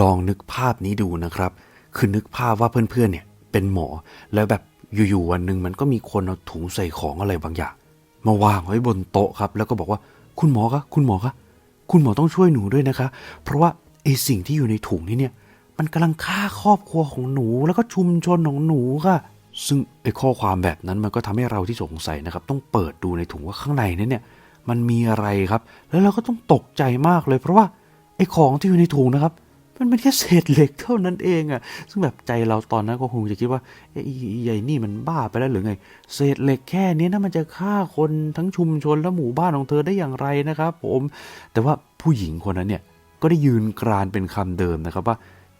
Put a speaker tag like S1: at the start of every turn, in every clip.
S1: ลองนึกภาพนี้ดูนะครับ คือนึกภาพว่าเพื่อนๆเนี่ยเป็นหมอแล้วแบบอยู่ๆวันหนึ่งมันก็มีคนเอาถุงใส่ของอะไรบางอย่าง มาวางไว้บนโต๊ะครับ แล้วก็บอกว่าคุณหมอคะคุณหมอคะคุณหมอต้องช่วยหนูด้วยนะคะ เพราะว่าไอสิ่งที่อยู่ในถุงนี้เนี่ย มันกำลังฆ่าครอบครัวของหนูแล้วก็ชุมชนของหนูค่ะ ซึ่งไอข้อความแบบนั้นมันก็ทำให้เราที่สงสัยนะครับ ต้องเปิดดูในถุงว่าข้างในนั้นเนี่ย มันมีอะไรครับ แล้วเราก็ต้องตกใจมากเลย เพราะว่าไอของที่อยู่ในถุงนะครับ มันเป็นแค่เศษเหล็กเท่านั้นเองอะซึ่งแบบใจเราตอนนั้นก็คงจะคิดว่าเอ้ยไอ้ใหญ่นี่มันบ้าไปแล้วหรือไง เศษเหล็กแค่นี้นะมันจะฆ่าคนทั้งชุมชนและหมู่บ้านของเธอได้อย่างไรนะครับ ผม แต่ว่าผู้หญิงคนนั้นเนี่ยก็ได้ยืนกรานเป็นคำเดิมนะครับว่า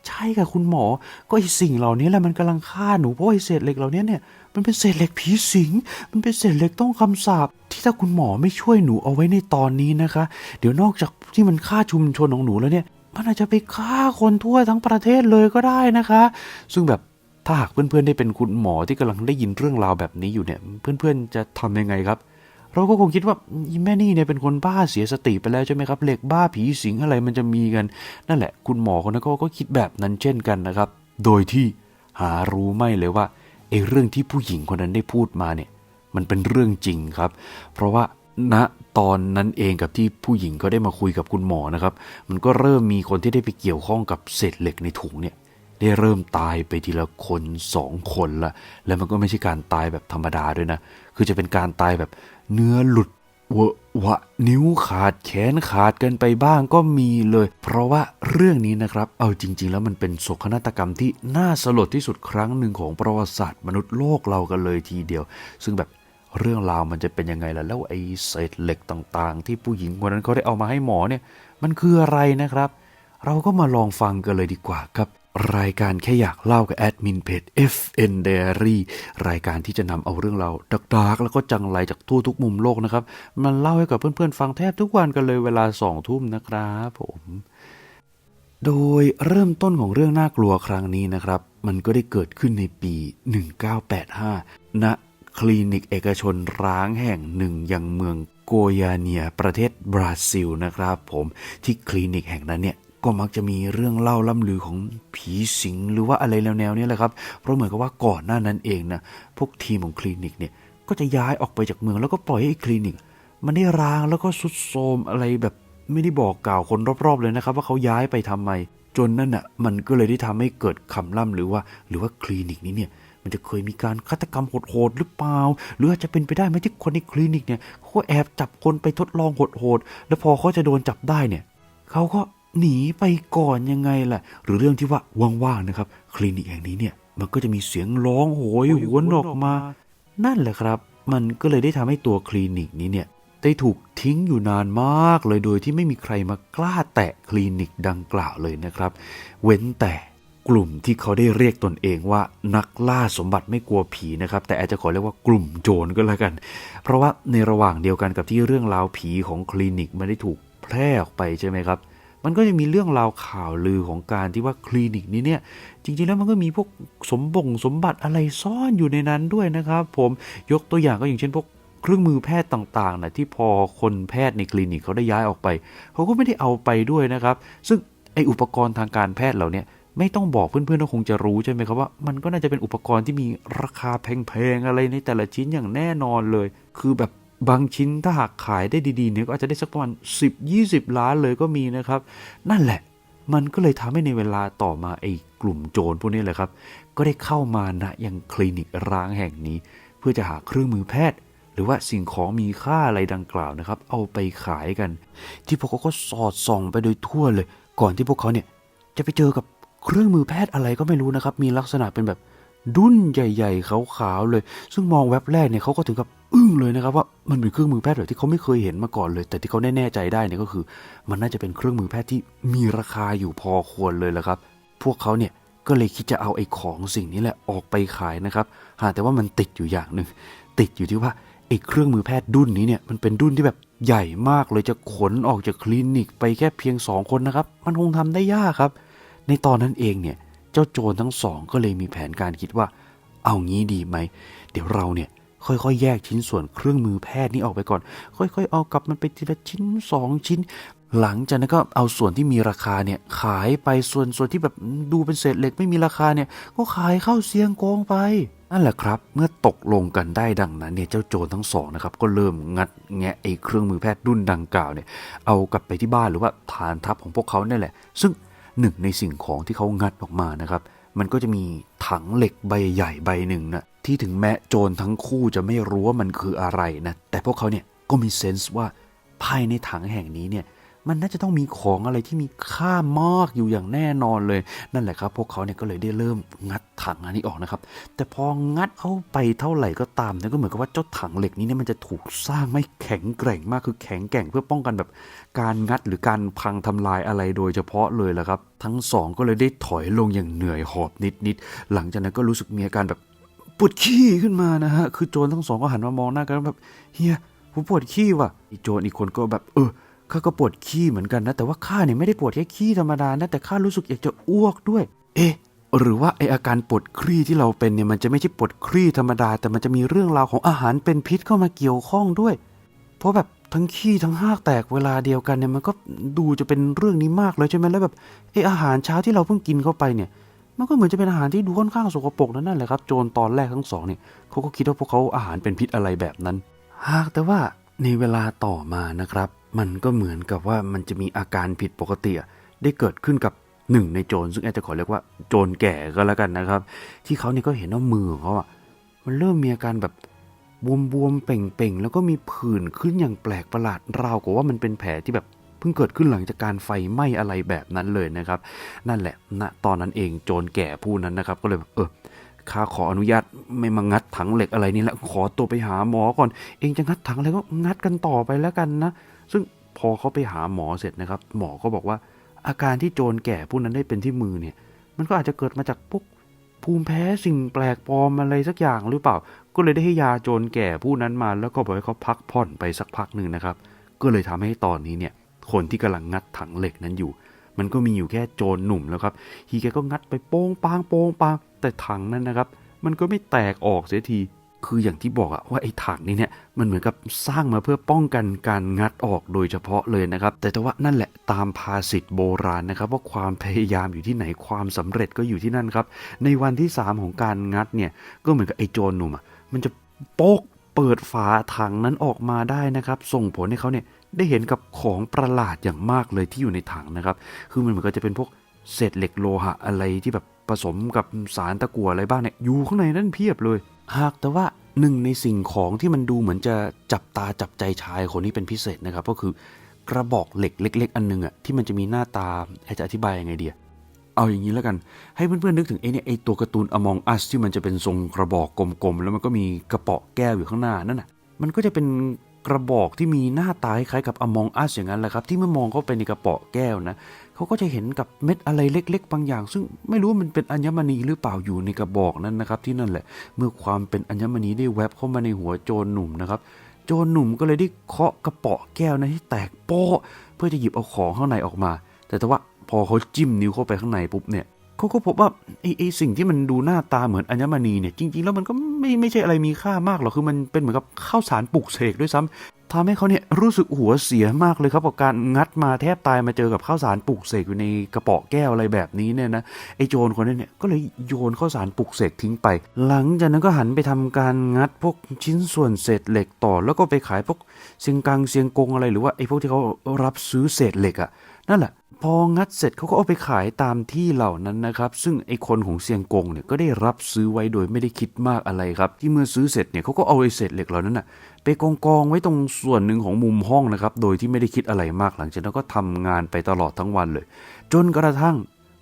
S1: ใช่ค่ะคุณหมอ ก็ไอสิ่งเหล่านี้แหละมันกำลังฆ่าหนูเพราะไอเศษเหล็กเหล่านี้เนี่ยมันเป็นเศษเหล็กผีสิง มันเป็นเศษเหล็กต้องคำสาปที่ถ้าคุณหมอไม่ช่วยหนูเอาไว้ในตอนนี้นะคะ เดี๋ยวนอกจากที่มันฆ่าชุมชนของหนูแล้วเนี่ย มันอาจจะไปฆ่าคนทั่วทั้งประเทศเลยก็ได้นะคะ ซึ่งแบบถ้าหากเพื่อนๆได้เป็นคุณหมอที่กำลังได้ยินเรื่องราวแบบนี้อยู่เนี่ย เพื่อนๆจะทำยังไงครับ เราก็คงคิดว่าอีแม่นี่เนี่ยเป็นคนบ้าเสียสติไปแล้วใช่ไหมครับเหล็กบ้าผีสิงอะไรมันจะมีกัน นั่นแหละ คุณหมอคนนั้นก็ก็คิดแบบนั้นเช่นกันนะครับ โดยที่หารู้ไม่เลยว่าไอ้เรื่องที่ผู้หญิงคนนั้นได้พูดมาเนี่ย มันเป็นเรื่องจริงครับ เพราะว่า ณตอนนั้นเองกับที่ผู้หญิงก็ได้มาคุยกับคุณหมอนะครับ มันก็เริ่มมีคนที่ได้ไปเกี่ยวข้องกับเศษเหล็กในถุงเนี่ยได้เริ่มตายไปทีละคนสองคนละ แล้วมันก็ไม่ใช่การตายแบบธรรมดาด้วยนะ คือจะเป็นการตายแบบเนื้อหลุดเวะวะนิ้วขาดแขนขาดกันไปบ้างก็มีเลย เพราะว่าเรื่องนี้นะครับ เอาจริง ๆ แล้วมันเป็นโศกนาฏกรรมที่น่าสลดที่สุดครั้งหนึ่งของประวัติศาสตร์มนุษย์โลกเรากันเลยทีเดียว ซึ่งแบบ เรื่องราวมันจะเป็นยังไงล่ะแล้วไอ้เศษเหล็กต่างๆ ที่ผู้หญิงคนนั้นเขาได้เอามาให้หมอเนี่ย มันคืออะไรนะครับ เราก็มาลองฟังกันเลยดีกว่าครับ รายการแค่อยากเล่ากับแอดมินเพจ FN Diary รายการที่จะนำเอาเรื่องเราวดักๆ แล้วก็จังไรจากทั่วทุกมุมโลกนะครับ มันเล่าให้กับเพื่อนๆ ฟังแทบทุกวันกันเลยเวลาสองทุ่มนะครับผมโดยเริ่มต้นของเรื่องน่ากลัวครั้งนี้นะครับ มันก็ได้เกิดขึ้นในปี 1985 ณ คลินิกเอกชนร้างแห่งหนึ่งยังเมืองโกยาเนียประเทศบราซิลนะครับผมที่คลินิกแห่งนั้นเนี่ยก็มักจะมีเรื่องเล่าล่ำลือของผีสิงหรือว่าอะไรแนวๆนี้แหละครับ เพราะเหมือนกับว่าก่อนหน้านั้นเองนะพวกทีมของคลินิกเนี่ยก็จะย้ายออกไปจากเมืองแล้วก็ปล่อยให้คลินิก มันได้ร้างแล้วก็สุดโทมอะไรแบบไม่ได้บอกกล่าวคนรอบๆเลยนะครับ ว่าเขาย้ายไปทำไม จนนั่นอะมันก็เลยได้ทำให้เกิดคำล่ำหรือว่า หรือว่าคลินิกนี้เนี่ย มันจะเคยมีการฆาตกรรมโหดๆหรือเปล่า หรืออาจจะเป็นไปได้ไหมที่คนในคลินิกเนี่ยเขาแอบจับคนไปทดลองโหดๆแล้วพอเขาจะโดนจับได้เนี่ยเขาก็หนีไปก่อนยังไงล่ะ หรือเรื่องที่ว่าว่างๆนะครับ คลินิกแห่งนี้เนี่ย มันก็จะมีเสียงร้องโหยหวนออกมา นั่นแหละครับ มันก็เลยได้ทำให้ตัวคลินิกนี้เนี่ยได้ถูกทิ้งอยู่นานมากเลยโดยที่ไม่มีใครมากล้าแตะคลินิกดังกล่าวเลยนะครับ เว้นแต่ กลุ่มที่เขาได้เรียกตนเองว่านักล่าสมบัติไม่กลัวผีนะครับ แต่อาจจะขอเรียกว่ากลุ่มโจรก็แล้วกัน เพราะว่าในระหว่างเดียวกันกับที่เรื่องราวผีของคลินิกมันได้ถูกแพร่ออกไปใช่ไหมครับ มันก็จะมีเรื่องราวข่าวลือของการที่ว่าคลินิกนี้เนี่ย จริงๆแล้วมันก็มีพวกสมบงสมบัติอะไรซ่อนอยู่ในนั้นด้วยนะครับ ผมยกตัวอย่างก็อย่างเช่นพวกเครื่องมือแพทย์ต่างๆนะที่พอคนแพทย์ในคลินิกเขาได้ย้ายออกไป เขาก็ไม่ได้เอาไปด้วยนะครับ ซึ่งไออุปกรณ์ทางการแพทย์เหล่าเนี้ย ไม่ต้องบอกเพื่อนๆก็คงจะรู้ใช่ไหมครับว่า มันก็น่าจะเป็นอุปกรณ์ที่มีราคาแพงๆอะไรในแต่ละชิ้นอย่างแน่นอนเลย คือแบบบางชิ้นถ้าหากขายได้ดีๆเนี่ยก็อาจจะได้สักประมาณ10-20 ล้านเลยก็มีนะครับ นั่นแหละ มันก็เลยทำให้ในเวลาต่อมาไอ้กลุ่มโจรพวกนี้แหละครับ ก็ได้เข้ามาณยังคลินิกร้างแห่งนี้ เพื่อจะหาเครื่องมือแพทย์ หรือว่าสิ่งของมีค่าอะไรดังกล่าวนะครับ เอาไปขายกัน ที่พวกเขาก็สอดส่องไปโดยทั่วเลย ก่อนที่พวกเขาเนี่ยจะไปเจอกับ เครื่องมือแพทย์อะไรก็ไม่รู้นะครับ มีลักษณะเป็นแบบดุ้นใหญ่ๆขาวๆเลย ซึ่งมองแว็บแรกเนี่ยเขาก็ถึงกับอึ้งเลยนะครับ ว่ามันเป็นเครื่องมือแพทย์แบบที่เขาไม่เคยเห็นมาก่อนเลย แต่ที่เขาแน่ๆใจได้เนี่ยก็คือ มันน่าจะเป็นเครื่องมือแพทย์ที่มีราคาอยู่พอควรเลยละครับ พวกเขาเนี่ยก็เลยคิดจะเอาไอ้ของสิ่งนี้แหละออกไปขายนะครับหาแต่ว่ามันติดอยู่อย่างหนึ่งติดอยู่ที่ว่าไอ้เครื่องมือแพทย์ดุ้นนี้เนี่ยมันเป็นดุ้นที่แบบใหญ่มากเลยจะขนออกจากคลินิก ไปแค่เพียงสองคนนะครับ มันคงทำได้ยากครับ ในตอนนั้นเองเนี่ยเจ้าโจรทั้งสองก็เลยมีแผนการคิดว่า เอางี้ดีไหม เดี๋ยวเราเนี่ยค่อยๆ แยกชิ้นส่วนเครื่องมือแพทย์นี้ออกไปก่อน ค่อยๆ เอากลับมันไปทีละชิ้นสองชิ้น หลังจากนั้นก็เอาส่วนที่มีราคาเนี่ยขายไปส่วนส่วนที่แบบดูเป็นเศษเหล็กไม่มีราคาเนี่ยก็ขายเข้าเซียงกงไปนั่นแหละครับ เมื่อตกลงกันได้ดังนั้นเนี่ยเจ้าโจรทั้งสองนะครับก็เริ่มงัดแงะไอ้เครื่องมือแพทย์รุ่นดังกล่าวเนี่ยเอากลับไปที่บ้านหรือว่าฐานทัพของพวกเขาเนี่ยแหละ ซึ่ง หนึ่งในสิ่งของที่เขางัดออกมานะครับ มันก็จะมีถังเหล็กใบใหญ่ใบหนึ่งนะที่ถึงแม้โจรทั้งคู่จะไม่รู้ว่ามันคืออะไรนะแต่พวกเขาเนี่ยก็มีเซนส์ว่าภายในถังแห่งนี้เนี่ย มันน่าจะต้องมีของอะไรที่มีค่ามากอยู่อย่างแน่นอนเลย นั่นแหละครับ พวกเขาเนี่ยก็เลยได้เริ่มงัดถังอันนี้ออกนะครับ แต่พองัดเข้าไปเท่าไหร่ก็ตามเนี่ยก็เหมือนกับว่าเจ้าถังเหล็กนี้เนี่ยมันจะถูกสร้างไม่แข็งแกร่งมากคือแข็งแกร่งเพื่อป้องกันแบบการงัดหรือการพังทำลายอะไรโดยเฉพาะเลยแหละครับ ทั้งสองก็เลยได้ถอยลงอย่างเหนื่อยหอบนิดๆหลังจากนั้นก็รู้สึกมีอาการแบบปวดขี้ขึ้นมานะฮะ คือโจรทั้งสองก็หันมามองหน้ากันแล้วแบบเฮียผมปวดขี้ว่ะ อีโจรอีกคนก็แบบเออ ข้าก็ปวดขี้เหมือนกันนะ แต่ว่าข้าเนี่ยไม่ได้ปวดแค่ขี้ธรรมดานะ แต่ข้ารู้สึกอยากจะอ้วกด้วย เอ๊ะ หรือว่าไออาการปวดครี่ที่เราเป็นเนี่ยมันจะไม่ใช่ปวดครี่ธรรมดา แต่มันจะมีเรื่องราวของอาหารเป็นพิษเข้ามาเกี่ยวข้องด้วย เพราะแบบทั้งขี้ทั้งหากแตกเวลาเดียวกันเนี่ยมันก็ดูจะเป็นเรื่องนี้มากเลยใช่ไหมแล้วแบบไออาหารเช้าที่เราเพิ่งกินเข้าไปเนี่ย มันก็เหมือนจะเป็นอาหารที่ดูค่อนข้างสกปรกนั่นแหละครับโจรตอนแรกทั้งสองเนี่ยเขาก็คิดว่าพวกเขาอาหารเป็นพิษอะไรแบบนั้น หากแต่ว่า ในเวลาต่อมานะครับ มันก็เหมือนกับว่ามันจะมีอาการผิดปกติได้เกิดขึ้นกับหนึ่งในโจรซึ่งอาจจะขอเรียกว่าโจรแก่ก็แล้วกันนะครับ ที่เขาเนี่ยก็เห็นว่ามือของเขาอะมันเริ่มมีอาการแบบบวมๆเป่งๆ แล้วก็มีผื่นขึ้นอย่างแปลกประหลาดราวกับว่ามันเป็นแผลที่แบบเพิ่งเกิดขึ้นหลังจากการไฟไหม้อะไรแบบนั้นเลยนะครับ นั่นแหละณตอนนั้นเองโจรแก่ผู้นั้นนะครับ ก็เลยเออ ข้าขออนุญาตไม่มางัดถังเหล็กอะไรนี่แหละ ขอตัวไปหาหมอก่อน เองจะงัดถังอะไรก็งัดกันต่อไปแล้วกันนะ ซึ่งพอเขาไปหาหมอเสร็จนะครับ หมอก็บอกว่า อาการที่โจรแก่ผู้นั้นได้เป็นที่มือเนี่ย มันก็อาจจะเกิดมาจากพวกภูมิแพ้สิ่งแปลกปลอมอะไรสักอย่างหรือเปล่า ก็เลยได้ให้ยาโจรแก่ผู้นั้นมา แล้วก็บอกให้เขาพักผ่อนไปสักพักหนึ่งนะครับ ก็เลยทำให้ตอนนี้เนี่ย คนที่กำลังงัดถังเหล็กนั้นอยู่ มันก็มีอยู่แค่โจรหนุ่มแล้วครับฮีแกก็งัดไปโป้งปางโป้งปางแต่ถังนั้นนะครับ มันก็ไม่แตกออกเสียทีคืออย่างที่บอกอะว่าไอ้ถังนี้เนี่ยมันเหมือนกับสร้างมาเพื่อป้องกันการงัดออกโดยเฉพาะเลยนะครับ แต่แต่ว่านั่นแหละตามภาษิตโบราณนะครับ ว่าความพยายามอยู่ที่ไหนความสำเร็จก็อยู่ที่นั่นครับ ในวันที่ 3 ของการงัดเนี่ยก็เหมือนกับไอ้โจรหนุ่มอะมันจะโป๊กเปิดฝาถังนั้นออกมาได้นะครับ ส่งผลให้เขาเนี่ย ได้เห็นกับของประหลาดอย่างมากเลยที่อยู่ในถังนะครับ คือมันเหมือนกับจะเป็นพวกเศษเหล็กโลหะอะไรที่แบบผสมกับสารตะกั่วอะไรบ้างเนี่ยอยู่ข้างในนั้นเพียบเลย หากแต่ว่าหนึ่งในสิ่งของที่มันดูเหมือนจะจับตาจับใจชายคนนี้เป็นพิเศษนะครับ ก็คือกระบอกเหล็กเล็ก ๆ อันหนึงอะที่มันจะมีหน้าตาจะอธิบายยังไงเดียเอาอย่างนี้แล้วกัน ให้เพื่อนๆนึกถึงไอ้เนี่ยไอ้ตัวการ์ตูน Among Us ที่มันจะเป็นทรงกระบอกกลมๆแล้วมันก็มีกระเป๋อแก้วอยู่ข้างหน้านั่นน่ะมันก็จะเป็น กระบอกที่มีหน้าตาคล้ายกับ Among Us อย่างนั้นแหละครับ ที่เมื่อมองเข้าไปในกระป๋อแก้วนะเขาก็จะเห็นกับเม็ดอะไรเล็ก ๆ บางอย่าง ซึ่งไม่รู้ว่ามันเป็นอัญมณีหรือเปล่าอยู่ในกระบอกนั้นนะครับ ที่นั่นแหละ เมื่อความเป็นอัญมณีได้แวบเข้ามาในหัวโจรหนุ่มนะครับโจรหนุ่มก็เลยได้เคาะกระป๋อแก้วนั้นให้แตกโป๊ะเพื่อจะหยิบเอาของข้างในออกมา แต่แต่ว่าพอเขาจิ้มนิ้วเข้าไปข้างในปุ๊บเนี่ยเขาก็พบว่าไอ้ไอ้สิ่งที่มันดูหน้าตาเหมือนอัญมณีเนี่ยจริงๆแล้วมันก็ ไม่ไม่ใช่อะไรมีค่ามากหรอกคือมันเป็นเหมือนกับข้าวสารปลูกเสกด้วยซ้ำทำให้เขาเนี่ยรู้สึกหัวเสียมากเลยครับกับการงัดมาแทบตายมาเจอกับข้าวสารปลูกเสกอยู่ในกระป๋อแก้วอะไรแบบนี้เนี่ยนะไอ้โจรคนนั้นเนี่ยก็เลยโยนข้าวสารปลูกเสกทิ้งไป หลังจากนั้นก็หันไปทำการงัดพวกชิ้นส่วนเศษเหล็กต่อ แล้วก็ไปขายพวกเซียงกังเซียงกงอะไรหรือว่าไอ้พวกที่เขารับซื้อเศษเหล็กอะนั่นแหละ พองัดเสร็จเขาก็เอาไปขายตามที่เหล่านั้นนะครับ ซึ่งไอ้คนของเซียงกงเนี่ยก็ได้รับซื้อไว้โดยไม่ได้คิดมากอะไรครับ ที่เมื่อซื้อเสร็จเนี่ยเขาก็เอาไอ้เศษเหล็กเหล่านั้นน่ะไปกองกองไว้ตรงส่วนหนึ่งของมุมห้องนะครับ โดยที่ไม่ได้คิดอะไรมากหลังจากนั้นก็ทำงานไปตลอดทั้งวันเลย จนกระทั่ง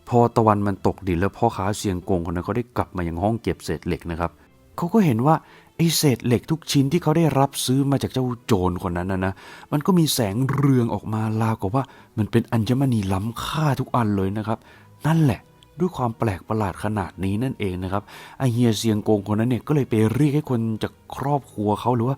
S1: พอตะวันมันตกดินแล้วพ่อค้าเซียงกงคนนั้นเขาได้กลับมายังห้องเก็บเศษเหล็กนะครับ เขาก็เห็นว่าไอ้เศษเหล็กทุกชิ้นที่เขาได้รับซื้อมาจากเจ้าโจรคนนั้นนะนะ มันก็มีแสงเรืองออกมาราวกับว่า มันเป็นอัญมณีล้ำค่าทุกอันเลยนะครับ นั่นแหละด้วยความแปลกประหลาดขนาดนี้นั่นเองนะครับไอเฮียเซียงโกงคนนั้นเนี่ยก็เลยไปเรียกให้คนจากครอบครัวเขาหรือว่า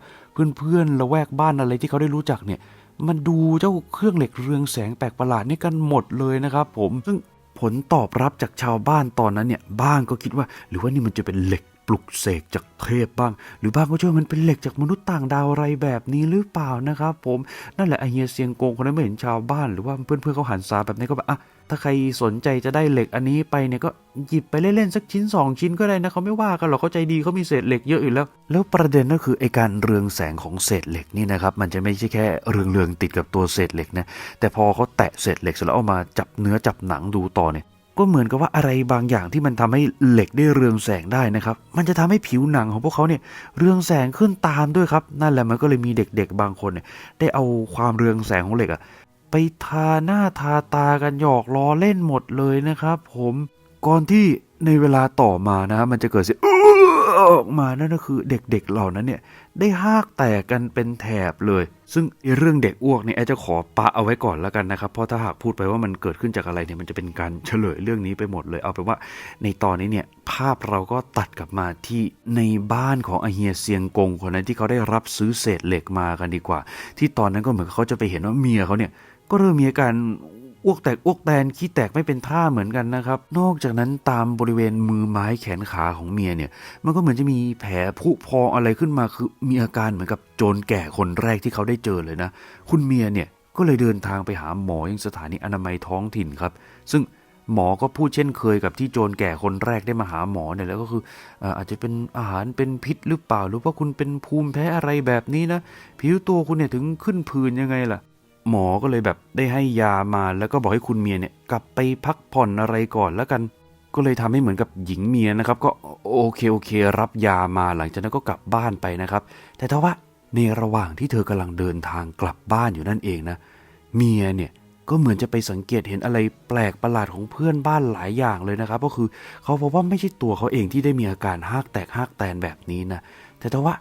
S1: เพื่อนๆละแวกบ้านอะไรที่เขาได้รู้จักเนี่ยมันดูเจ้าเครื่องเหล็กเรืองแสงแปลกประหลาดนี่กันหมดเลยนะครับผมซึ่งผลตอบรับจากชาวบ้านตอนนั้นเนี่ยบ้างก็คิดว่า หรือว่านี่มันจะเป็นเหล็ก ปลุกเสกจากเทพบ้าง หรือบางก็เชื่อว่ามันเป็นเหล็กจากมนุษย์ต่างดาวอะไรแบบนี้หรือเปล่านะครับ ผมนั่นแหละไอเฮียเซียงโกงคนนั้นไม่เห็นชาวบ้านหรือว่าเพื่อนๆเขาหันซาแบบนี้ก็แบบอะถ้าใครสนใจจะได้เหล็กอันนี้ไปเนี่ยก็หยิบไปเล่นๆสักชิ้น 2 ชิ้นก็ได้นะเขาไม่ว่ากันหรอกเขาใจดีเขามีเศษเหล็กเยอะอยู่แล้ว แล้วประเด็นก็คือไอการเรืองแสงของเศษเหล็กนี่นะครับมันจะไม่ใช่แค่เรืองเรืองๆติดกับตัวเศษเหล็กนะแต่พอเขาแตะเศษเหล็กเสร็จแล้วเอามาจับเนื้อจับหนังดูต่อเนี่ย ก็เหมือนกับว่าอะไรบางอย่างที่มันทำให้เหล็กได้เรืองแสงได้นะครับ มันจะทำให้ผิวหนังของพวกเขาเนี่ยเรืองแสงขึ้นตามด้วยครับ นั่นแหละมันก็เลยมีเด็กๆบางคนเนี่ยได้เอาความเรืองแสงของเหล็กอะไปทาหน้าทาตากันหยอกล้อเล่นหมดเลยนะครับผมก่อนที่ในเวลาต่อมานะมันจะเกิดเสียงออกมานั่นก็คือเด็กๆเหล่านั้นเนี่ย ได้หากแตกกันเป็นแถบเลย ซึ่งเรื่องเด็กอ้วกเนี่ยแอดจะขอปะเอาไว้ก่อนแล้วกันนะครับ เพราะถ้าหากพูดไปว่ามันเกิดขึ้นจากอะไรเนี่ยมันจะเป็นการเฉลยเรื่องนี้ไปหมดเลย เอาเป็นว่า ในตอนนี้เนี่ยภาพเราก็ตัดกลับมาที่ในบ้านของอาเฮียเซียงกงคนนั้นที่เขาได้รับซื้อเศษเหล็กมากันดีกว่า ที่ตอนนั้นก็เหมือนเขาจะไปเห็นว่าเมียเขาเนี่ยก็เริ่มมีอาการ อ้วกแตกอ้วกแตนขี้แตกไม่เป็นท่าเหมือนกันนะครับ นอกจากนั้นตามบริเวณมือไม้แขนขาของเมียเนี่ย มันก็เหมือนจะมีแผลผุพองอะไรขึ้นมาคือมีอาการเหมือนกับโจรแก่คนแรกที่เขาได้เจอเลยนะ คุณเมียเนี่ยก็เลยเดินทางไปหาหมอยังสถานีอนามัยท้องถิ่นครับ ซึ่งหมอก็พูดเช่นเคยกับที่โจรแก่คนแรกได้มาหาหมอเนี่ยแล้วก็คืออ่ออาจจะเป็นอาหารเป็นพิษหรือเปล่า หรือว่าคุณเป็นภูมิแพ้อะไรแบบนี้นะ ผิวตัวคุณเนี่ยถึงขึ้นผื่นยังไงล่ะ หมอก็เลยแบบได้ให้ยามาแล้วก็บอกให้คุณเมียเนี่ยกลับไปพักผ่อนอะไรก่อนแล้วกัน ก็เลยทำให้เหมือนกับหญิงเมียนะครับ ก็โอเคโอเค รับยามาหลังจากนั้นก็กลับบ้านไปนะครับ แต่ถ้าว่าในระหว่างที่เธอกำลังเดินทางกลับบ้านอยู่นั่นเองนะเมียเนี่ยก็เหมือนจะไปสังเกตเห็นอะไรแปลกประหลาดของเพื่อนบ้านหลายอย่างเลยนะครับ ก็คือเขาพบว่าไม่ใช่ตัวเขาเองที่ได้มีอาการหากแตกหากแตนแบบนี้นะแต่ถ้าว่า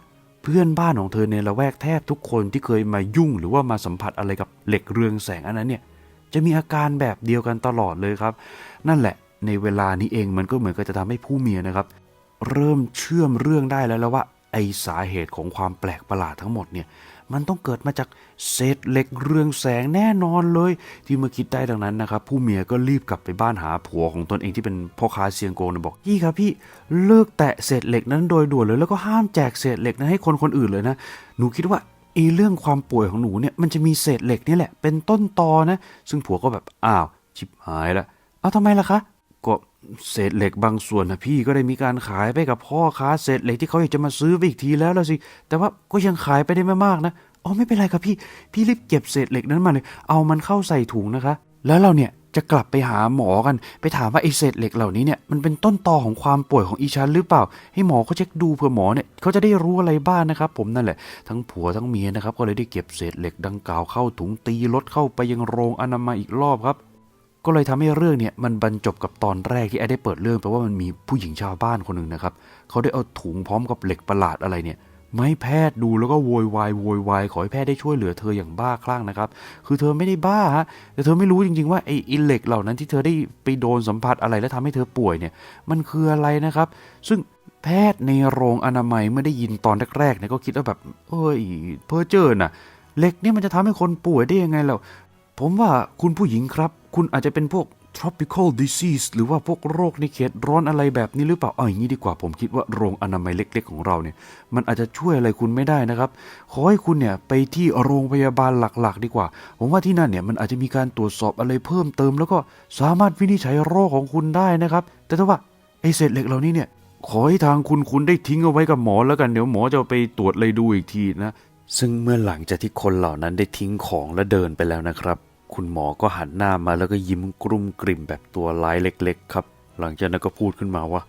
S1: พื่อนบ้านของเธอในละแวกแทบทุกคนที่เคยมายุ่งหรือว่ามาสัมผัสอะไรกับเหล็กเรืองแสงอันนั้นเนี่ยจะมีอาการแบบเดียวกันตลอดเลยครับ นั่นแหละในเวลานี้เองมันก็เหมือนกับจะทำให้ผู้เมียนะครับ เริ่มเชื่อมเรื่องได้แล้วแล้วว่าไอสาเหตุของความแปลกประหลาดทั้งหมดเนี่ย มันต้องเกิดมาจากเศษเหล็กเรืองแสงแน่นอนเลย ที่เมื่อคิดได้ดังนั้นนะครับ ผู้เมียก็รีบกลับไปบ้านหาผัวของตนเองที่เป็นพ่อค้าเซียงโกงนะบอกพี่ครับพี่เลิกแตะเศษเหล็กนั้นโดยด่วนเลยแล้วก็ห้ามแจกเศษเหล็กนั้นให้คนคนอื่นเลยนะหนูคิดว่าไอ้เรื่องความป่วยของหนูเนี่ยมันจะมีเศษเหล็กนี่แหละเป็นต้นตอนะ ซึ่งผัวก็แบบอ้าวชิบหายละเอาทำไมล่ะคะก็ เศษเหล็กบางส่วนนะพี่ก็ได้มีการขายไปกับพ่อค้าเศษเหล็กที่เขาอยากจะมาซื้อไปอีกทีแล้วละสิ แต่ว่าก็ยังขายไปได้ไม่มากนะอ๋อไม่เป็นไรครับพี่ พี่รีบเก็บเศษเหล็กนั้นมาเลย เอามันเข้าใส่ถุงนะคะ แล้วเราเนี่ยจะกลับไปหาหมอกัน ไปถามว่าไอ้เศษเหล็กเหล่านี้เนี่ยมันเป็นต้นตอของความป่วยของอีชันหรือเปล่า ให้หมอเขาเช็คดูเผื่อหมอเนี่ยเขาจะได้รู้อะไรบ้างนะครับ ผมนั่นแหละทั้งผัวทั้งเมียนะครับก็เลยได้เก็บเศษเหล็กดังกล่าวเข้าถุงตีรถเข้าไปยังโรงอนามัยอีกรอบครับ ก็เลยทำให้เรื่องเนี่ยมันบรรจบกับตอนแรกที่ไอ้ได้เปิดเรื่องแปลว่ามันมีผู้หญิงชาวบ้านคนหนึ่งนะครับเขาได้เอาถุงพร้อมกับเหล็กประหลาดอะไรเนี่ยมาให้แพทย์ดูแล้วก็โวยวายโวยวายขอให้แพทย์ได้ช่วยเหลือเธออย่างบ้าคลั่งนะครับ คือเธอไม่ได้บ้าฮะแต่เธอไม่รู้จริงๆว่าไอ้อิเล็กเหล่านั้นที่เธอได้ไปโดนสัมผัสอะไรแล้วทำให้เธอป่วยเนี่ย มันคืออะไรนะครับ ซึ่งแพทย์ในโรงอนามัยเมื่อได้ยินตอนแรกๆเนี่ยก็คิดว่าแบบเอ้ยเพ้อเจ้อน่ะเหล็กเนี่ยมันจะทำให้คนป่วยได้ยังไงเรา ผมว่าคุณผู้หญิงครับ คุณอาจจะเป็นพวก tropical disease หรือว่าพวกโรคในเขตร้อนอะไรแบบนี้หรือเปล่าเอาอย่างนี้ดีกว่าผมคิดว่าโรงอนามัยเล็ก ๆ ของเราเนี่ย มันอาจจะช่วยอะไรคุณไม่ได้นะครับ ขอให้คุณเนี่ยไปที่โรงพยาบาลหลักๆ ดีกว่า ผมว่าที่นั่นเนี่ยมันอาจจะมีการตรวจสอบอะไรเพิ่มเติม แล้วก็สามารถวินิจฉัยโรคของคุณได้นะครับ แต่ถ้าว่าไอเศษเหล็กเหล่านี้เนี่ยขอให้ทางคุณคุณได้ทิ้งเอาไว้กับหมอแล้วกันเดี๋ยวหมอจะไปตรวจเลยดูอีกทีนะ ซึ่งเมื่อหลังจากที่คนเหล่านั้นได้ทิ้งของและเดินไปแล้วนะครับ คุณหมอก็หันหน้ามาแล้วก็ยิ้มกรุ้มกลิ่มแบบตัวร้ายเล็ก ๆ ครับ หลังจากนั้นก็พูดขึ้นมาว่า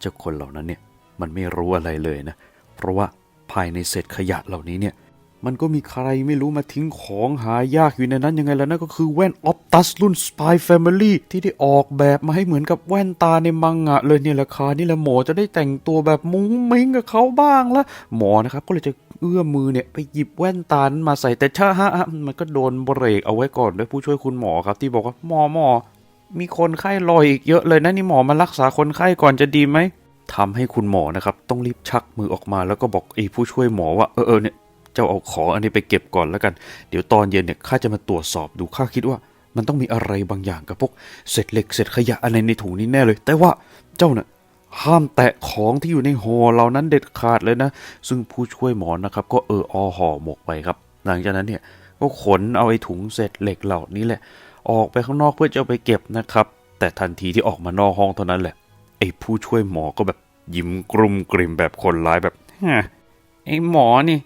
S1: เจ้าคนเหล่านั้นเนี่ยมันไม่รู้อะไรเลยนะ เพราะว่าภายในเศษขยะเหล่านี้เนี่ย มันก็มีใครไม่รู้มาทิ้งของหายากอยู่ในนั้นยังไงแล้วนั่นก็คือแว่นออ t ตัสรุ่น Spy Family ที่ได้ออกแบบมาให้เหมือนกับแว่นตาในมังงะเลยเนี่ยราคานี่แหละหมอจะได้แต่งตัวแบบมุ้งมิ้งกับเขาบ้างละหมอนะครับก็เลยจะเอื้อมมือเนี่ยไปหยิบแว่นตานั้นมาใส่แต่ช้าฮะมันก็โดนเบรกเอาไว้ก่อนด้วยผู้ช่วยคุณหมอครับ ที่บอกว่าหมอหมอมีคนไข้รออีกเยอะเลยนะนี่หมอมารักษาคนไข้ก่อนจะดีไหมทำให้คุณหมอนะครับต้องรีบชักมือออกมาแล้วก็บอกไอ้ผู้ช่วยหมอว่าเออเออเนี่ย จ้าเอาของอันนี้ไปเก็บก่อนแล้วกัน เดี๋ยวตอนเย็นเนี่ยข้าจะมาตรวจสอบดูข้าคิดว่า มันต้องมีอะไรบางอย่างกับพวกเศษเหล็กเศษขยะอะไรในถุงนี้แน่เลย แต่ว่าเจ้าน่ะห้ามแตะของที่อยู่ในห่อเหล่านั้นเด็ดขาดเลยนะ ซึ่งผู้ช่วยหมอนะครับ ก็เอออห่อหมกไปครับ หลังจากนั้นเนี่ยก็ขนเอาไอ้ถุงเศษเหล็กเหล่านี้แหละ ออกไปข้างนอกเพื่อจะไปเก็บนะครับ แต่ทันทีที่ออกมานอกห้องเท่านั้นแหละ ไอ้ผู้ช่วยหมอก็แบบยิ้มกรุมกริมแบบคนร้ายแบบไอ้หมอนี่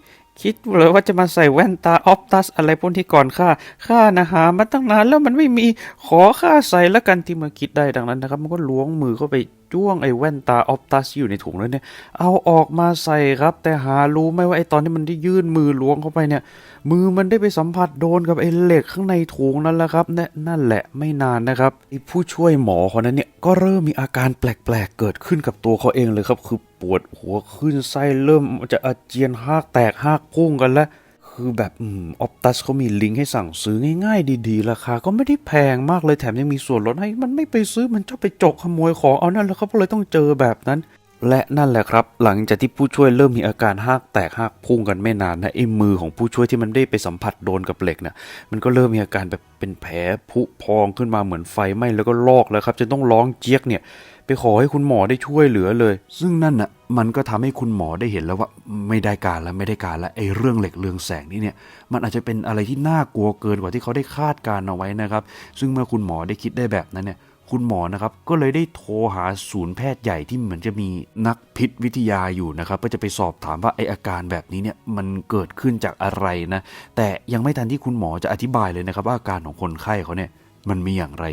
S1: คิดเลยว่าจะมาใส่แว่นตาออฟตัสอะไรพวกที่ก่อนข้าข้านะหามาตั้งนานแล้วมันไม่มีขอข้าใส่แล้วกันที่มาคิดได้ดังนั้นนะครับ มันก็ล้วงมือเข้าไปจ้วงไอ้แว่นตาออฟตัสอยู่ในถุงแล้วเนี่ย เอาออกมาใส่ครับ แต่หารู้ไหมว่าไอ้ตอนที่มันได้ยื่นมือล้วงเข้าไปเนี่ย มือมันได้ไปสัมผัสโดนกับไอ้เหล็กข้างในถุงนั่นแหละครับเนี่ยนั่นแหละไม่นานนะครับไอ้ผู้ช่วยหมอคนนั้นเนี่ยก็เริ่มมีอาการแปลกๆเกิดขึ้นกับตัวเขาเองเลยครับคือ วดหัวขึ้นไส้เริ่มจะอาเจียนหากแตกหากพุ่งกันแล้ว คือแบบอออปตัสเขามีลิงก์ให้สั่งซื้อง่ายๆ ดีๆ ราคาก็ไม่ได้แพงมากเลยแถมยังมีส่วนลดให้มันไม่ไปซื้อมันชอบไปจกขโมยของเอานั่นแล้วเขาเลยต้องเจอแบบนั้น และนั่นแหละครับ หลังจากที่ผู้ช่วยเริ่มมีอาการหากแตกหากพุ่งกันไม่นานนะไอ้มือของผู้ช่วยที่มันได้ไปสัมผัสโดนกับเหล็กเนี่ยมันก็เริ่มมีอาการแบบเป็นแผลผุพองขึ้นมาเหมือนไฟไหม้แล้วก็ลอกแล้วครับจนต้องร้องเจี๊ยกเนี่ย ไปขอให้คุณหมอได้ช่วยเหลือเลย ซึ่งนั่นน่ะมันก็ทำให้คุณหมอได้เห็นแล้วว่าไม่ได้การแล้วไม่ได้การแล้วไอ้เรื่องเหล็กเรืองแสงนี่เนี่ยมันอาจจะเป็นอะไรที่น่ากลัวเกินกว่าที่เขาได้คาดการณ์เอาไว้นะครับ ซึ่งเมื่อคุณหมอได้คิดได้แบบนั้นเนี่ยคุณหมอนะครับก็เลยได้โทรหาศูนย์แพทย์ใหญ่ที่เหมือนจะมีนักพิษวิทยาอยู่นะครับเพื่อจะไปสอบถามว่าไออาการแบบนี้เนี่ยมันเกิดขึ้นจากอะไรนะแต่ยังไม่ทันที่คุณหมอจะอธิบายเลยนะครับว่าอาการของคนไข้เขาเนี่ย มันมีอย่างไร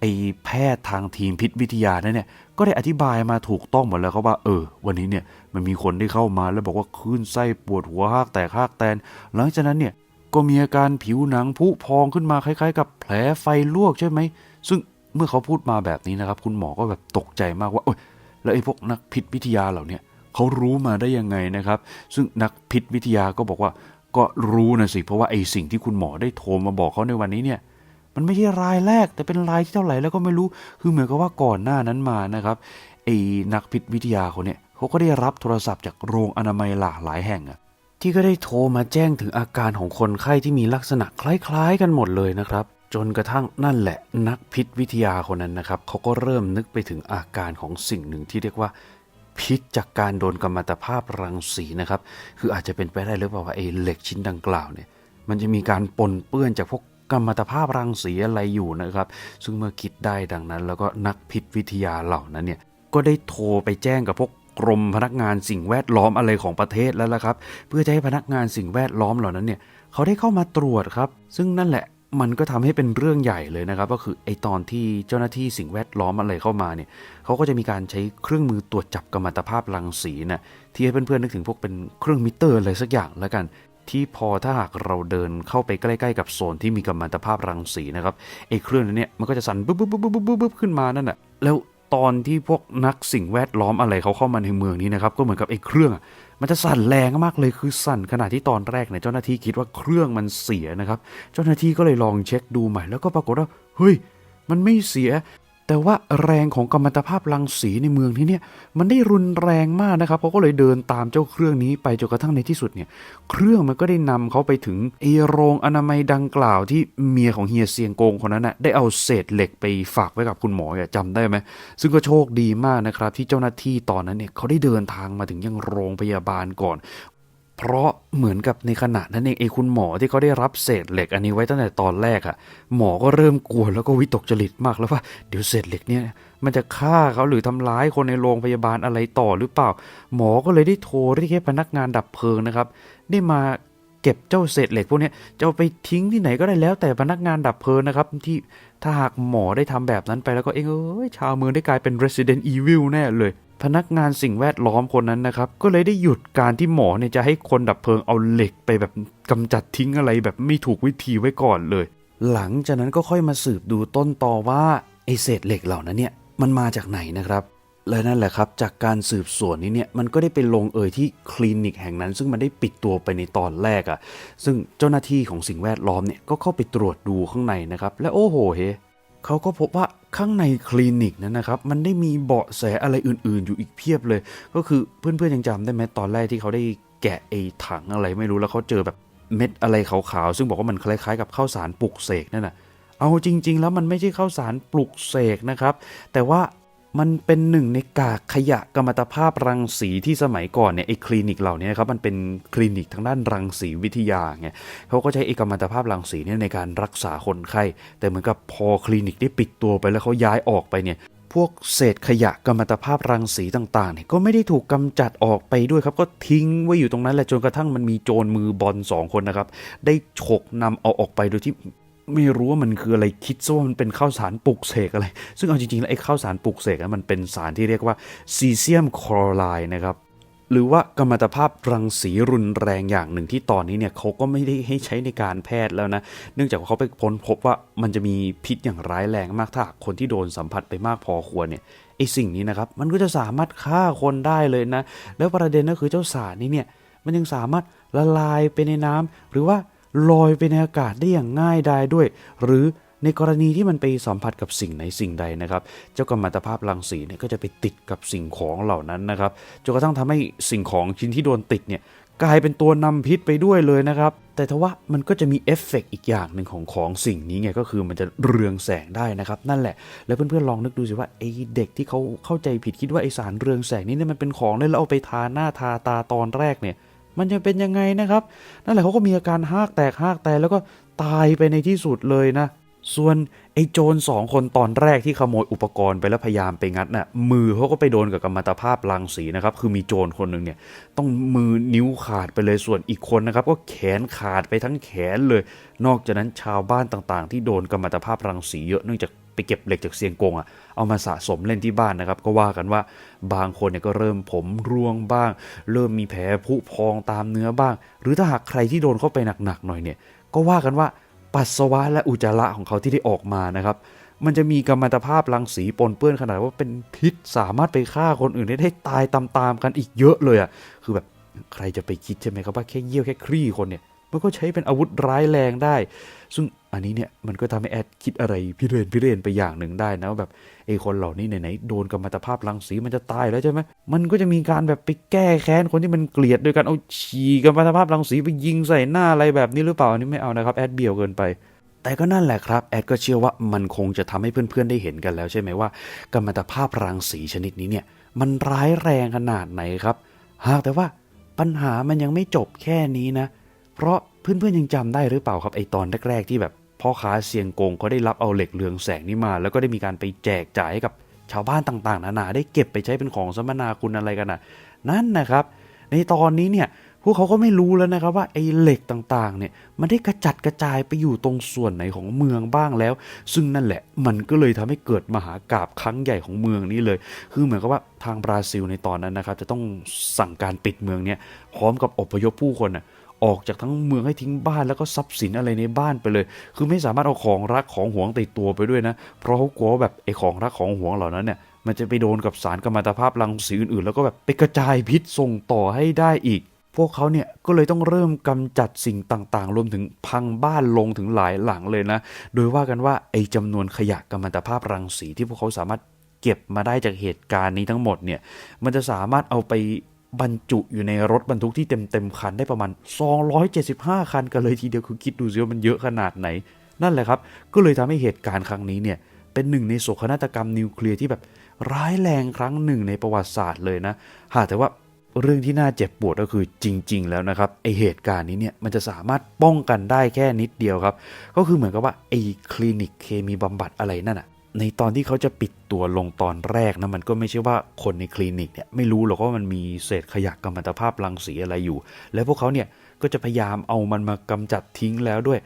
S1: ไอแพทย์ทางทีมพิษวิทยานั้นเนี่ย ก็ได้อธิบายมาถูกต้องหมดแล้วครับว่า เออ วันนี้เนี่ยมันมีคนที่เข้ามาแล้วบอกว่าคลื่นไส้ปวดหัวหากแตกหากแตน หลังจากนั้นเนี่ยก็มีอาการผิวหนังผุพองขึ้นมาคล้าย ๆ กับแผลไฟลวกใช่ไหม ซึ่งเมื่อเขาพูดมาแบบนี้นะครับ คุณหมอก็แบบตกใจมากว่าโอ้ยแล้วไอ้พวกนักพิษวิทยาเหล่าเนี้ยเขารู้มาได้ยังไงนะครับ ซึ่งนักพิษวิทยาก็บอกว่าก็รู้นะสิ เพราะว่าไอ้สิ่งที่คุณหมอได้โทรมาบอกเขาในวันนี้เนี่ย มันไม่ใช่รายแรก แต่เป็นรายที่เท่าไหร่แล้วก็ไม่รู้คือเหมือนกับว่าก่อนหน้านั้นมานะครับไอ้นักพิษวิทยาคนเนี่ยเขาก็ได้รับโทรศัพท์จากโรงอนามัยหลากหลายแห่งอะที่ก็ได้โทรมาแจ้งถึงอาการของคนไข้ที่มีลักษณะคล้ายๆ กันหมดเลยนะครับ จนกระทั่งนั่นแหละนักพิษวิทยาคนนั้นนะครับเขาก็เริ่มนึกไปถึงอาการของสิ่งหนึ่งที่เรียกว่าพิษจากการโดนกัมมันตภาพรังสีนะครับ คืออาจจะเป็นไปได้หรือเปล่าว่าไอ้เหล็กชิ้นดังกล่าวเนี่ย มันจะมีการปนเปื้อนจากพวก กัมมันตภาพรังสีอะไรอยู่นะครับ ซึ่งเมื่อคิดได้ดังนั้น แล้วก็นักพิษวิทยาเหล่านั้นเนี่ยก็ได้โทรไปแจ้งกับพวกกรมพนักงานสิ่งแวดล้อมอะไรของประเทศแล้วละครับ เพื่อจะให้พนักงานสิ่งแวดล้อมเหล่านั้นเนี่ยเขาได้เข้ามาตรวจครับ ซึ่งนั่นแหละมันก็ทำให้เป็นเรื่องใหญ่เลยนะครับ ก็คือไอตอนที่เจ้าหน้าที่สิ่งแวดล้อมอะไรเข้ามาเนี่ยเขาก็จะมีการใช้เครื่องมือตรวจจับกัมมันตภาพรังสีน่ะที่ให้เพื่อนๆนึกถึงพวกเป็นเครื่องมิเตอร์อะไรสักอย่างแล้วกัน ที่พอถ้าหากเราเดินเข้าไปใกล้ๆ กับโซนที่มีกัมมันตภาพรังสีนะครับไอ้เครื่องนั้นเนี่ยมันก็จะสั่นปุ๊บปุ๊บปุ๊บปุ๊บปุ๊บขึ้นมานั่นแหะแล้วตอนที่พวกนักสิ่งแวดล้อมอะไรเขาเข้ามาในเมืองนี้นะครับก็เหมือนกับไอ้เครื่อง มันจะสั่นแรงมากเลยคือสั่นขนาดที่ตอนแรกเนี่ยเจ้าหน้าที่คิดว่าเครื่องมันเสียนะครับ เจ้าหน้าที่ก็เลยลองเช็คดูใหม่แล้วก็ปรากฏว่าเฮ้ยมันไม่เสีย แต่ว่าแรงของกัมมันตภาพรังสีในเมืองที่เนี่ยมันได้รุนแรงมากนะครับเขาก็เลยเดินตามเจ้าเครื่องนี้ไปจนกระทั่งในที่สุดเนี่ยเครื่องมันก็ได้นำเขาไปถึงไอโรงอนามัยดังกล่าวที่เมียของเฮียเซียงกงคนนั้นน่ะได้เอาเศษเหล็กไปฝากไว้กับคุณหมออะจำได้ไหมซึ่งก็โชคดีมากนะครับที่เจ้าหน้าที่ตอนนั้นเนี่ยเขาได้เดินทางมาถึงยังโรงพยาบาลก่อน เพราะเหมือนกับในขณะนั้นเองไอ้คุณหมอที่เขาได้รับเศษเหล็กอันนี้ไว้ตั้งแต่ตอนแรกอะหมอก็เริ่มกลัวแล้วก็วิตกจริตมากแล้วว่าเดี๋ยวเศษเหล็กเนี่ย มันจะฆ่าเขาหรือทำร้ายคนในโรงพยาบาลอะไรต่อหรือเปล่า หมอก็เลยได้โทรเรียกพนักงานดับเพลิงนะครับได้มาเก็บเจ้าเศษเหล็กพวกนี้จะเอาไปทิ้งที่ไหนก็ได้แล้วแต่พนักงานดับเพลิงนะครับที่ถ้าหากหมอได้ทำแบบนั้นไปแล้วก็เองเอ้ยชาวเมืองได้กลายเป็น Resident Evil แน่เลย พนักงานสิ่งแวดล้อมคนนั้นนะครับ ก็เลยได้หยุดการที่หมอเนี่ยจะให้คนดับเพลิงเอาเหล็กไปแบบกำจัดทิ้งอะไรแบบไม่ถูกวิธีไว้ก่อนเลย หลังจากนั้นก็ค่อยมาสืบดูต้นตอว่าไอเศษเหล็กเหล่านั้นเนี่ยมันมาจากไหนนะครับ และนั่นแหละครับจากการสืบสวนนี้เนี่ยมันก็ได้ไปลงเอยที่คลินิกแห่งนั้น ซึ่งมันได้ปิดตัวไปในตอนแรกอะ่ะซึ่งเจ้าหน้าที่ของสิ่งแวดล้อมเนี่ยก็เข้าไปตรวจดูข้างในนะครับ และโอ้โหเฮ เขาก็พบว่าข้างในคลินิกนั้นนะครับ มันได้มีเบาะแสอะไรอื่น ๆ อยู่อีกเพียบเลย ก็คือเพื่อนๆยังจำได้ไหมตอนแรกที่เขาได้แกะไอ้ถังอะไรไม่รู้แล้วเขาเจอแบบเม็ดอะไรขาวๆซึ่งบอกว่ามันคล้ายๆ กับข้าวสารปลุกเสกนั่นน่ะเอาจริง ๆ แล้วมันไม่ใช่ข้าวสารปลุกเสกนะครับ แต่ว่า มันเป็นหนึ่งในกากขยะกัมมันตภาพรังสีที่สมัยก่อนเนี่ยไอ้คลินิกเหล่านี้ครับมันเป็นคลินิกทางด้านรังสีวิทยาไงเขาก็ใช้ไอ้กัมมันตภาพรังสีเนี่ยในการรักษาคนไข้ แต่เหมือนกับพอคลินิกได้ปิดตัวไปแล้วเขาย้ายออกไปเนี่ยพวกเศษขยะกัมมันตภาพรังสีต่างๆเนี่ยก็ไม่ได้ถูกกำจัดออกไปด้วยครับ ก็ทิ้งไว้อยู่ตรงนั้นแหละจนกระทั่งมันมีโจรมือบอลสองคนนะครับ ได้ฉกนำเอาออกไปโดยที่ ไม่รู้ว่ามันคืออะไรคิดซะว่ามันเป็นข้าวสารปลุกเสกอะไร ซึ่งเอาจริงๆแล้วไอ้ข้าวสารปลุกเสกนั้นมันเป็นสารที่เรียกว่าซีเซียมคลอไรด์นะครับหรือว่ากัมมันตภาพรังสีรุนแรงอย่างหนึ่งที่ตอนนี้เนี่ยเขาก็ไม่ได้ให้ใช้ในการแพทย์แล้วนะ เนื่องจากเขาไปพ้นพบว่ามันจะมีพิษอย่างร้ายแรงมากถ้าคนที่โดนสัมผัสไปมากพอควรเนี่ยไอ้สิ่งนี้นะครับ มันก็จะสามารถฆ่าคนได้เลยนะ แล้วประเด็นก็คือเจ้าสารนี้เนี่ยมันยังสามารถละลายไปในน้ำหรือว่า ลอยไปในอากาศได้อย่างง่ายดายด้วย หรือในกรณีที่มันไปสัมผัสกับสิ่งไหนสิ่งใดนะครับ เจ้ากัมมันตภาพรังสีเนี่ยก็จะไปติดกับสิ่งของเหล่านั้นนะครับจนกระทั่งทำให้สิ่งของชิ้นที่โดนติดเนี่ยกลายเป็นตัวนำพิษไปด้วยเลยนะครับ แต่ทว่ามันก็จะมีเอฟเฟกต์อีกอย่างหนึ่งของของสิ่งนี้ไงก็คือมันจะเรืองแสงได้นะครับ นั่นแหละ แล้วเพื่อนๆลองนึกดูสิว่าไอ้เด็กที่เขาเข้าใจผิดคิดว่าไอสารเรืองแสงนี้เนี่ยมันเป็นของได้แล้วเอาไปทาหน้าทาตาตอนแรกเนี่ย มันจะเป็นยังไงนะครับ นั่นแหละเขาก็มีอาการหากแตกหากแตกแล้วก็ตายไปในที่สุดเลยนะ ส่วนไอ้โจรสองคนตอนแรกที่ขโมยอุปกรณ์ไปแล้วพยายามไปงัดน่ะมือเขาก็ไปโดนกับกัมมันตภาพรังสีนะครับ คือมีโจรคนหนึ่งเนี่ยต้องมือนิ้วขาดไปเลยส่วนอีกคนนะครับ ก็แขนขาดไปทั้งแขนเลย นอกจากนั้นชาวบ้านต่างๆ ที่โดนกัมมันตภาพรังสีเยอะเนื่องจาก ไปเก็บเหล็กจากเซียงกงอะเอามาสะสมเล่นที่บ้านนะครับ ก็ว่ากันว่าบางคนเนี่ยก็เริ่มผมร่วงบ้าง เริ่มมีแผลผุพองตามเนื้อบ้าง หรือถ้าหากใครที่โดนเข้าไปหนักๆหน่อยเนี่ยก็ว่ากันว่าปัสสาวะและอุจจาระของเขาที่ได้ออกมานะครับมันจะมีกัมมันตภาพรังสีปนเปื้อนขนาดว่าเป็นพิษสามารถไปฆ่าคนอื่นได้ได้ตายตามๆกันอีกเยอะเลยอะคือแบบใครจะไปคิดใช่ไหมครับว่าแค่เยี่ยวแค่ครี่คนเนี่ย มันก็ใช้เป็นอาวุธร้ายแรงได้ ซึ่งอันนี้เนี่ยมันก็ทำให้แอดคิดอะไรพิเรนพิเรนไปอย่างหนึ่งได้นะว่าแบบไอ้คนเหล่านี้ไหนๆโดนกัมมันตภาพรังสีมันจะตายแล้วใช่ไหมมันก็จะมีการแบบไปแก้แค้นคนที่มันเกลียดโดยการเอาฉี่กัมมันตภาพรังสีไปยิงใส่หน้าอะไรแบบนี้หรือเปล่าอันนี้ไม่เอานะครับแอดเบียวเกินไปแต่ก็นั่นแหละครับ แอดก็เชื่อว่ามันคงจะทำให้เพื่อนๆได้เห็นกันแล้วใช่ไหมว่ากัมมันตภาพรังสีชนิดนี้เนี่ย มันร้ายแรงขนาดไหนครับ หากแต่ว่าปัญหามันยังไม่จบแค่นี้นะ เพราะเพื่อนๆยังจำได้หรือเปล่าครับไอตอนแรกๆที่แบบพ่อค้าเซียงกงเขาได้รับเอาเหล็กเรืองแสงนี้มา แล้วก็ได้มีการไปแจกจ่ายให้กับชาวบ้านต่างๆ นานาได้เก็บไปใช้เป็นของสมนาคุณอะไรกันน่ะนั่นนะครับ ในตอนนี้เนี่ยพวกเขาก็ไม่รู้แล้วนะครับว่าไอ้เหล็กต่างๆ เนี่ยมันได้กระจัดกระจายไปอยู่ตรงส่วนไหนของเมืองบ้างแล้ว ซึ่งนั่นแหละมันก็เลยทำให้เกิดมหากราบครั้งใหญ่ของเมืองนี้เลย คือเหมือนกับว่าทางบราซิลในตอนนั้นนะครับ จะต้องสั่งการปิดเมืองเนี่ยพร้อมกับอพยพผู้คนน่ะ ออกจากทั้งเมืองให้ทิ้งบ้านแล้วก็ทรัพย์สินอะไรในบ้านไปเลย คือไม่สามารถเอาของรักของหวงติดตัวไปด้วยนะ เพราะเขากลัวแบบไอ้ของรักของหวงเหล่านั้นเนี่ยมันจะไปโดนกับสารกัมมันตภาพรังสีอื่นๆ แล้วก็แบบไปกระจายพิษส่งต่อให้ได้อีก พวกเขาเนี่ยก็เลยต้องเริ่มกำจัดสิ่งต่างๆ รวมถึงพังบ้านลงถึงหลายหลังเลยนะ โดยว่ากันว่าไอ้จำนวนขยะกัมมันตภาพรังสีที่พวกเขาสามารถเก็บมาได้จากเหตุการณ์นี้ทั้งหมดเนี่ย มันจะสามารถเอาไป บรรจุอยู่ในรถบรรทุกที่เต็มเต็มๆคันได้ประมาณ 275 คันกันเลยทีเดียวคือคิดดูสิว่ามันเยอะขนาดไหน นั่นแหละครับ ก็เลยทำให้เหตุการณ์ครั้งนี้เนี่ยเป็นหนึ่งในโศกนาฏกรรมนิวเคลียร์ที่แบบร้ายแรงครั้งหนึ่งในประวัติศาสตร์เลยนะหากแต่ว่าเรื่องที่น่าเจ็บปวดก็คือจริง ๆ แล้วนะครับไอเหตุการณ์นี้เนี่ยมันจะสามารถป้องกันได้แค่นิดเดียวครับ ก็คือเหมือนกับว่าไอคลินิกเคมีบำบัดอะไรนั่นอะ ในตอนที่เขาจะปิดตัวลงตอนแรกนะมันก็ไม่ใช่ว่าคนในคลินิกเนี่ยไม่รู้หรอกว่ามันมีเศษขยะกัมมันตภาพรังสีอะไรอยู่ แล้วพวกเขาเนี่ยก็จะพยายามเอามันมากำจัดทิ้งแล้วด้วย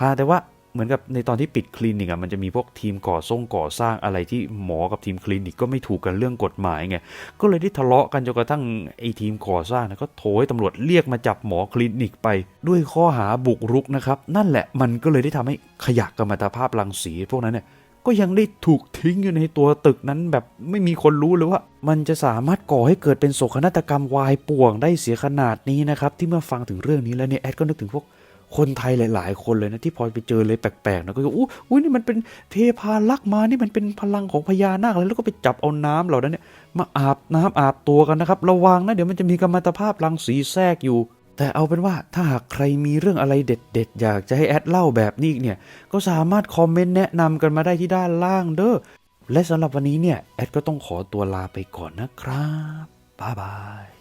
S1: ฮะแต่ว่าเหมือนกับในตอนที่ปิดคลินิกอะมันจะมีพวกทีมก่อส่งก่อสร้างอะไรที่หมอกับทีมคลินิกก็ไม่ถูกกันเรื่องกฎหมายไงก็เลยได้ทะเลาะกันจนกระทั่งไอ้ทีมก่อสร้างนะก็โทรให้ตำรวจเรียกมาจับหมอคลินิกไป ด้วยข้อหาบุกรุกนะครับ นั่นแหละมันก็เลยได้ทำให้ขยะกัมมันตภาพรังสีพวกนั้นเนี่ย ก็ยังได้ถูกทิ้งอยู่ในตัวตึกนั้นแบบไม่มีคนรู้เลยว่า มันจะสามารถก่อให้เกิดเป็นโศกนาฏกรรมวายป่วงได้เสียขนาดนี้นะครับ ที่เมื่อฟังถึงเรื่องนี้แล้วเนี่ยแอดก็นึกถึงพวกคนไทยหลาย ๆ คนเลยนะที่พอไปเจอเลยแปลกๆนะก็จะอู้อุ้ยนี่มันเป็นเทพาลักษ์มานี่มันเป็นพลังของพญานาคเลยแล้วก็ไปจับเอาน้ำเหล่านั้นเนี่ยมาอาบน้ำอาบตัวกันนะครับ ระวังนะเดี๋ยวมันจะมีกัมมันตภาพรังสีแทรกอยู่ แต่เอาเป็นว่าถ้าหากใครมีเรื่องอะไรเด็ด ๆ อยากจะให้แอดเล่าแบบนี้เนี่ย ก็สามารถคอมเมนต์แนะนำกันมาได้ที่ด้านล่างเด้อ และสำหรับวันนี้เนี่ย แอดก็ต้องขอตัวลาไปก่อนนะครับ บ๊ายบาย